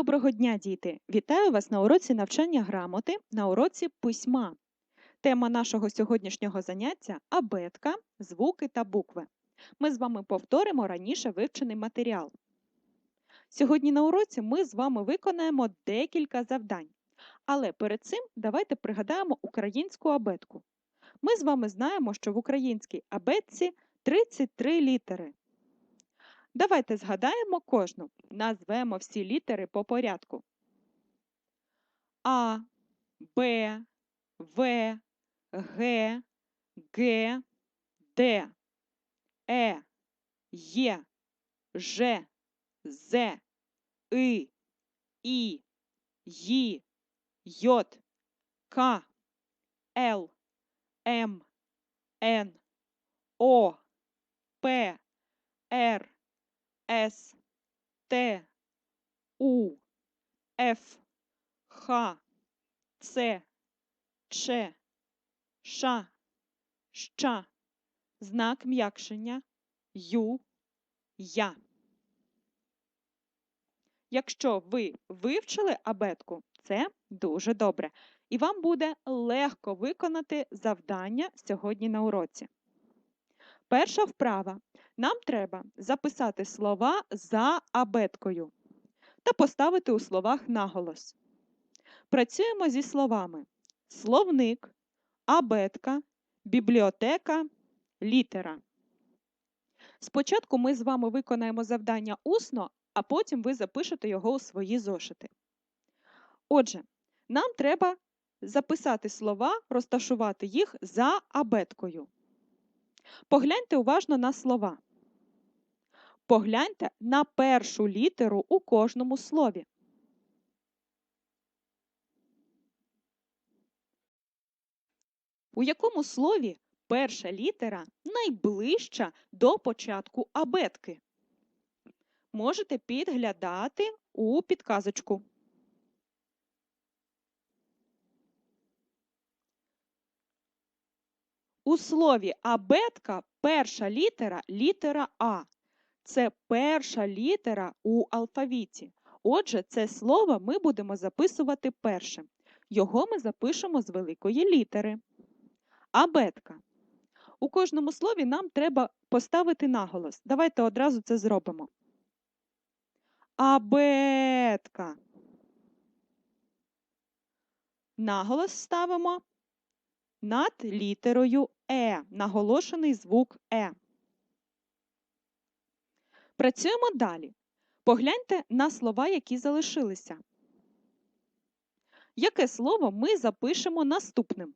доброго дня, діти! Вітаю вас на уроці навчання грамоти, на уроці письма. Тема нашого сьогоднішнього заняття абетка, звуки та букви. Ми з вами повторимо раніше вивчений матеріал. Сьогодні на уроці ми з вами виконаємо декілька завдань. Але перед цим давайте пригадаємо українську абетку. Ми з вами знаємо, що в українській абетці 33 літери. Давайте згадаємо кожну. Назвемо всі літери по порядку. А, Б, В, Г, Г, Д, Е, Є, Ж, З, И, І, Ї, Йот, К, Л, М, Н, О, П, Р, С, Т, У, Ф, Х, Ц, Ч, Ш, Щ, знак м'якшення, Ю, Я. Якщо ви вивчили абетку, це дуже добре. І вам буде легко виконати завдання сьогодні на уроці. Перша вправа. Нам треба записати слова за абеткою та поставити у словах наголос. Працюємо зі словами словник, абетка, бібліотека, літера. Спочатку ми з вами виконаємо завдання усно, а потім ви запишете його у свої зошити. Отже, нам треба записати слова, розташувати їх за абеткою. Погляньте уважно на слова. Погляньте на першу літеру у кожному слові. У якому слові перша літера найближча до початку абетки? Можете підглядати у підказочку. У слові абетка перша літера літера А. Це перша літера у алфавіті. Отже, це слово ми будемо записувати першим. Його ми запишемо з великої літери. Абетка. У кожному слові нам треба поставити наголос. Давайте одразу це зробимо. Абетка. Наголос ставимо над літерою Е, наголошений звук Е. Працюємо далі. Погляньте на слова, які залишилися. Яке слово ми запишемо наступним?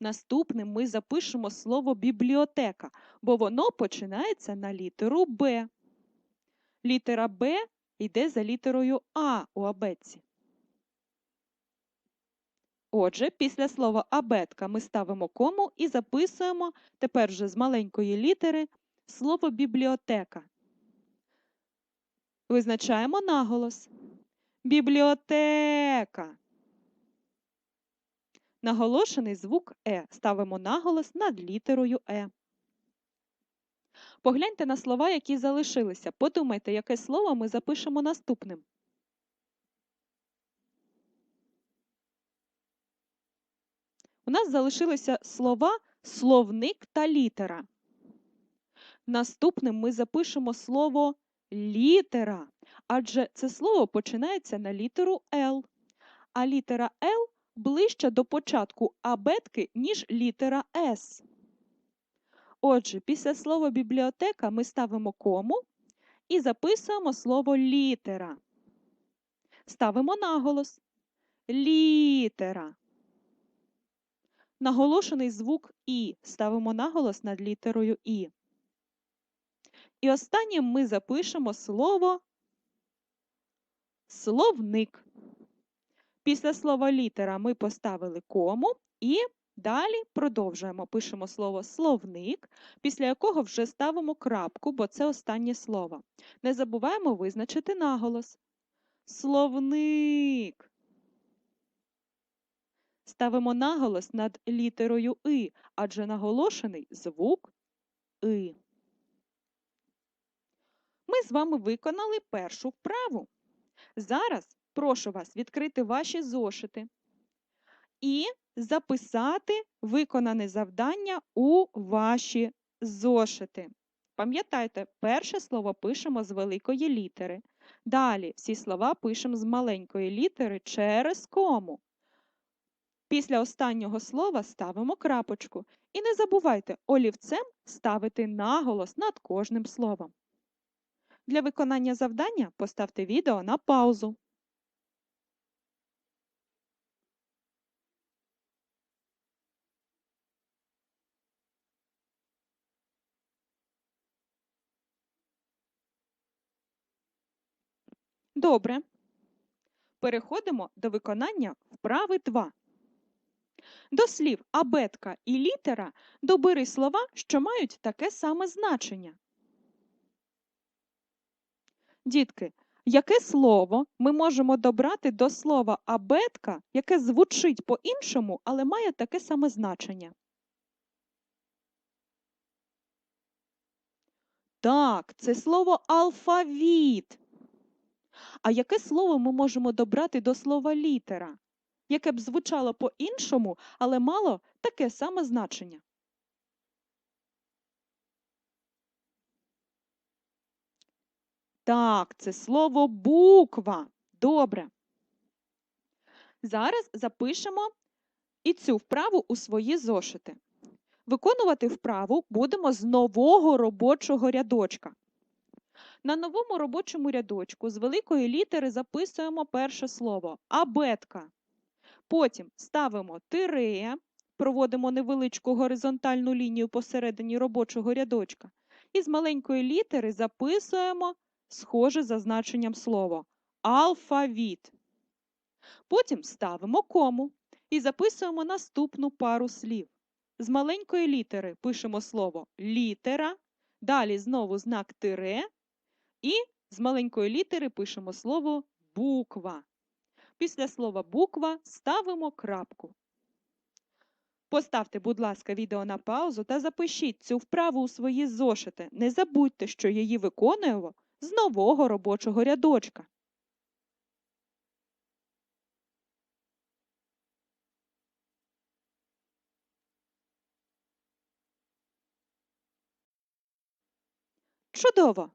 Наступним ми запишемо слово бібліотека, бо воно починається на літеру Б. Літера Б йде за літерою А у абетці. Отже, після слова абетка ми ставимо кому і записуємо тепер вже з маленької літери слово бібліотека. Визначаємо наголос. Бібліотека. Наголошений звук Е. Ставимо наголос над літерою Е. Погляньте на слова, які залишилися. Подумайте, яке слово ми запишемо наступним. У нас залишилися слова словник та літера. Наступним ми запишемо слово літера, адже це слово починається на літеру Л. А літера Л ближче до початку абетки, ніж літера С. Отже, після слова бібліотека ми ставимо кому і записуємо слово літера. Ставимо наголос. Літера. Наголошений звук І. Ставимо наголос над літерою І. І останнім ми запишемо слово словник. Після слова літера ми поставили кому і далі продовжуємо. Пишемо слово словник, після якого вже ставимо крапку, бо це останнє слово. Не забуваємо визначити наголос. Словник. Ставимо наголос над літерою И, адже наголошений звук И. Ми з вами виконали першу вправу. Зараз прошу вас відкрити ваші зошити і записати виконане завдання у ваші зошити. Пам'ятайте, перше слово пишемо з великої літери. Далі всі слова пишемо з маленької літери через кому. Після останнього слова ставимо крапочку. І не забувайте олівцем ставити наголос над кожним словом. Для виконання завдання поставте відео на паузу. Добре. Переходимо до виконання вправи 2. До слів абетка і літера добери слова, що мають таке саме значення. Дітки, яке слово ми можемо добрати до слова абетка, яке звучить по-іншому, але має таке саме значення? Так, це слово алфавіт. А яке слово ми можемо добрати до слова літера, яке б звучало по-іншому, але мало таке саме значення? Так, це слово буква. Добре. Зараз запишемо і цю вправу у свої зошити. Виконувати вправу будемо з нового робочого рядочка. На новому робочому рядочку з великої літери записуємо перше слово абетка. Потім ставимо тире, проводимо невеличку горизонтальну лінію посередині робочого рядочка. І з маленької літери записуємо схоже за значенням слово алфавіт. Потім ставимо кому і записуємо наступну пару слів. З маленької літери пишемо слово літера, далі знову знак тире, і з маленької літери пишемо слово буква. Після слова буква ставимо крапку. Поставте, будь ласка, відео на паузу та запишіть цю вправу у свої зошити. Не забудьте, що її виконуємо з нового робочого рядочка. Чудово!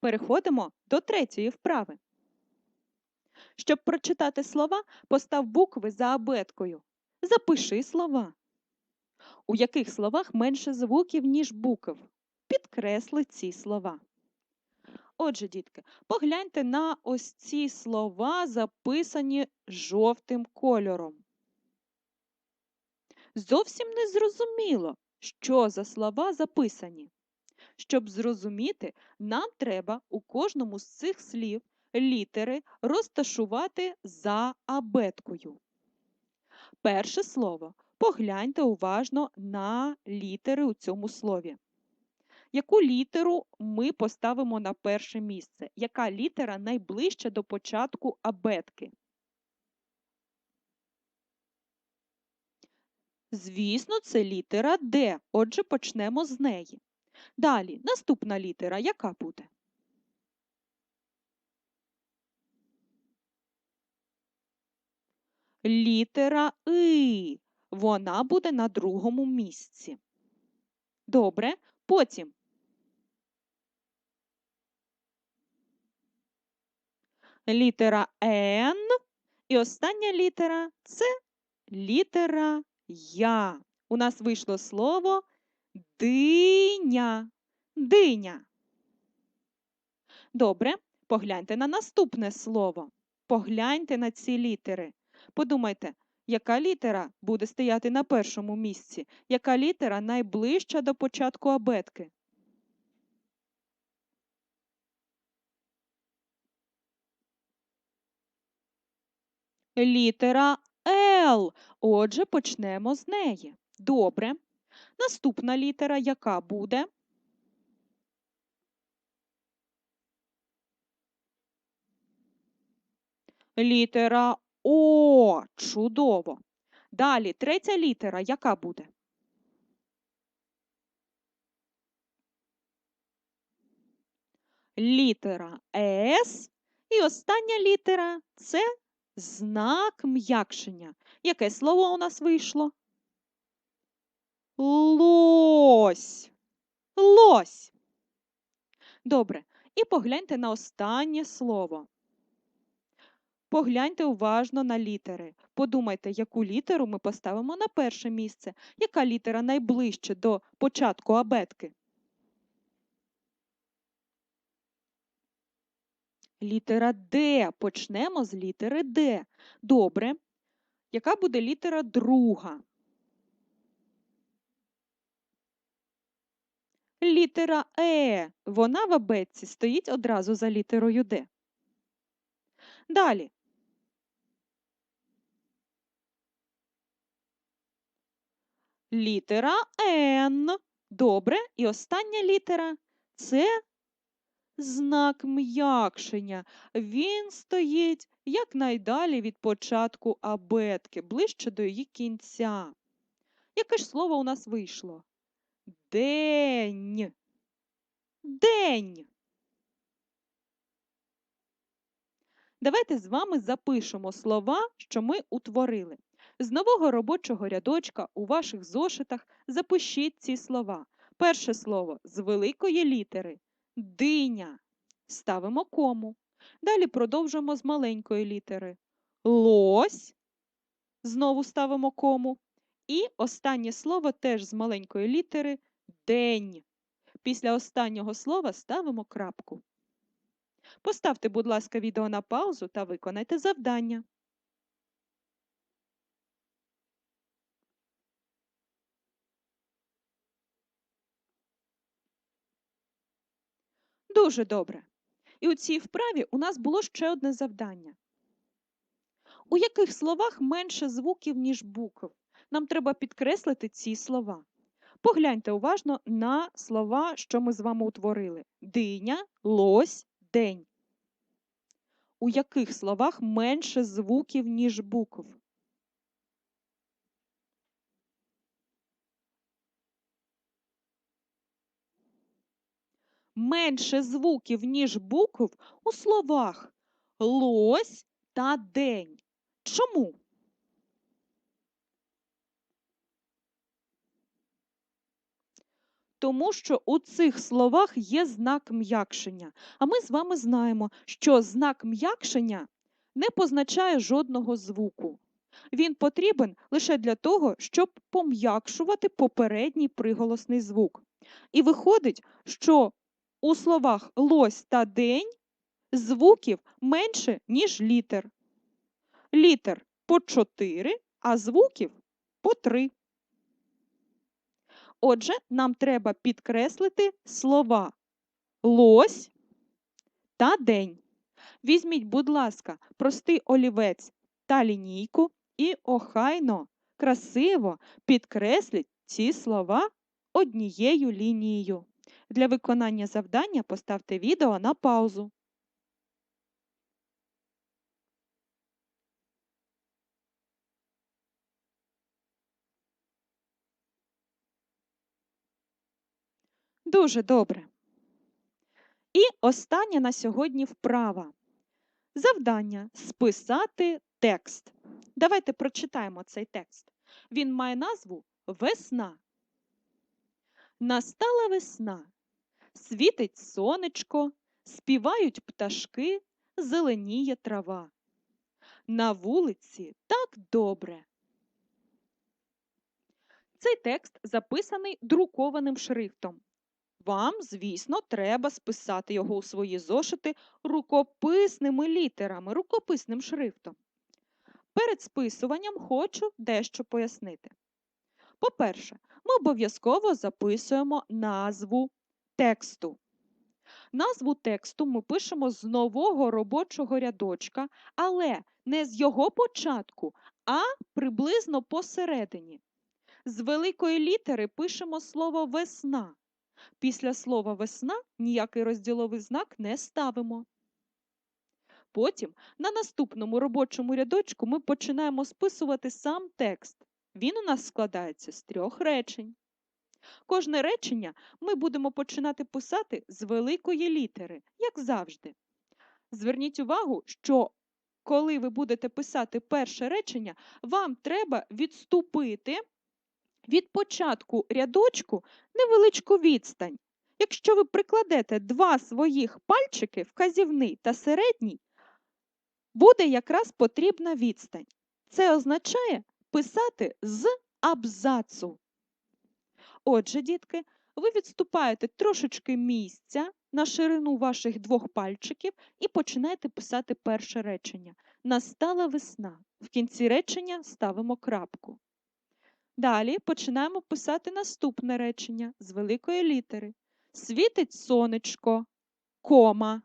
Переходимо до третьої вправи. Щоб прочитати слова, постав букви за абеткою. Запиши слова. У яких словах менше звуків, ніж букв? Підкресли ці слова. Отже, дітки, погляньте на ось ці слова, записані жовтим кольором. Зовсім не зрозуміло, що за слова записані. Щоб зрозуміти, нам треба у кожному з цих слів літери розташувати за абеткою. Перше слово. Погляньте уважно на літери у цьому слові. Яку літеру ми поставимо на перше місце? Яка літера найближча до початку абетки? Звісно, це літера Д. Отже, почнемо з неї. Далі, наступна літера яка буде? Літера И. Вона буде на другому місці. Добре. Потім. Літера Н. І остання літера це літера Я. У нас вийшло слово Диня. Диня. Добре, погляньте на наступне слово. Погляньте на ці літери. Подумайте, яка літера буде стояти на першому місці? Яка літера найближча до початку абетки? Літера Л. Отже, почнемо з неї. Добре. Наступна літера яка буде? Літера О. Чудово. Далі третя літера яка буде? літера С. І остання літера це знак м'якшення. Яке слово у нас вийшло? Лось. Лось. Добре. І погляньте на останнє слово. Погляньте уважно на літери. Подумайте, яку літеру ми поставимо на перше місце. Яка літера найближче до початку абетки? Літера Д. Почнемо з літери Д. Добре. Яка буде літера друга? Літера Е. Вона в абетці стоїть одразу за літерою Д. Далі. Літера Н. Добре. І остання літера це знак м'якшення. Він стоїть якнайдалі від початку абетки, ближче до її кінця. Яке ж слово у нас вийшло? День. День. Давайте з вами запишемо слова, що ми утворили. З нового робочого рядочка у ваших зошитах запишіть ці слова. Перше слово з великої літери диня. Ставимо кому. Далі продовжуємо з маленької літери. Лось. Знову ставимо кому. І останнє слово теж з маленької літери день. Після останнього слова ставимо крапку. Поставте, будь ласка, відео на паузу та виконайте завдання. Дуже добре. І у цій вправі у нас було ще одне завдання. У яких словах менше звуків, ніж букв? Нам треба підкреслити ці слова. Погляньте уважно на слова, що ми з вами утворили: диня, лось, день. У яких словах менше звуків, ніж букв? Менше звуків, ніж букв у словах лось та день. Чому? Тому що у цих словах є знак м'якшення. А ми з вами знаємо, що знак м'якшення не позначає жодного звуку. Він потрібен лише для того, щоб пом'якшувати попередній приголосний звук. І виходить, що у словах лось та день звуків менше, ніж літер. Літер по 4, а звуків по 3. Отже, нам треба підкреслити слова лось та день. Візьміть, будь ласка, простий олівець та лінійку і охайно, красиво підкресліть ці слова однією лінією. Для виконання завдання поставте відео на паузу. Дуже добре. І остання на сьогодні вправа. Завдання списати текст. Давайте прочитаємо цей текст. Він має назву Весна. Настала весна. Світить сонечко, співають пташки, зеленіє трава. На вулиці так добре. Цей текст записаний друкованим шрифтом. Вам, звісно, треба списати його у свої зошити рукописними літерами, рукописним шрифтом. Перед списуванням хочу дещо пояснити. По-перше, ми обов'язково записуємо назву тексту. Назву тексту ми пишемо з нового робочого рядочка, але не з його початку, а приблизно посередині. З великої літери пишемо слово весна. Після слова весна ніякий розділовий знак не ставимо. Потім на наступному робочому рядочку ми починаємо списувати сам текст. Він у нас складається з трьох речень. Кожне речення ми будемо починати писати з великої літери, як завжди. Зверніть увагу, що коли ви будете писати перше речення, вам треба відступити від початку рядочку невеличку відстань. Якщо ви прикладете два своїх пальчики, вказівний та середній, буде якраз потрібна відстань. Це означає писати з абзацу. Отже, дітки, ви відступаєте трошечки місця на ширину ваших двох пальчиків і починаєте писати перше речення. Настала весна. В кінці речення ставимо крапку. Далі починаємо писати наступне речення з великої літери. Світить сонечко, кома,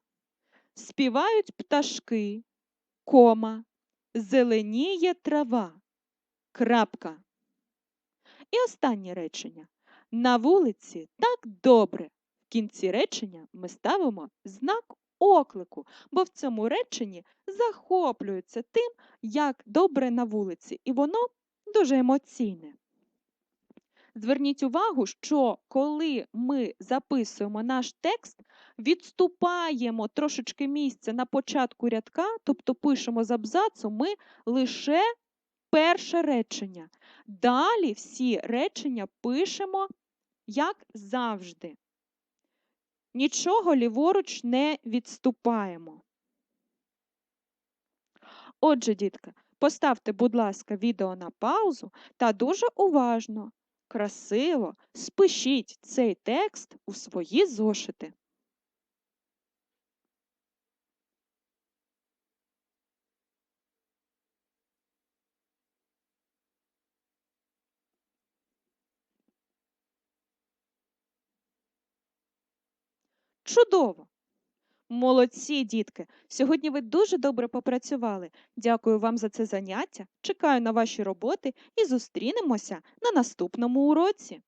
співають пташки, кома, зеленіє трава, крапка. І останнє речення. На вулиці так добре. В кінці речення ми ставимо знак оклику, бо в цьому реченні захоплюються тим, як добре на вулиці, і воно дуже емоційне. Зверніть увагу, що коли ми записуємо наш текст, відступаємо трошечки місця на початку рядка, тобто пишемо з абзацу, ми лише перше речення. Далі всі речення пишемо, як завжди. Нічого ліворуч не відступаємо. Отже, дітки, поставте, будь ласка, відео на паузу та дуже уважно, красиво спишіть цей текст у свої зошити. Чудово! Молодці, дітки! Сьогодні ви дуже добре попрацювали. Дякую вам за це заняття. Чекаю на ваші роботи і зустрінемося на наступному уроці.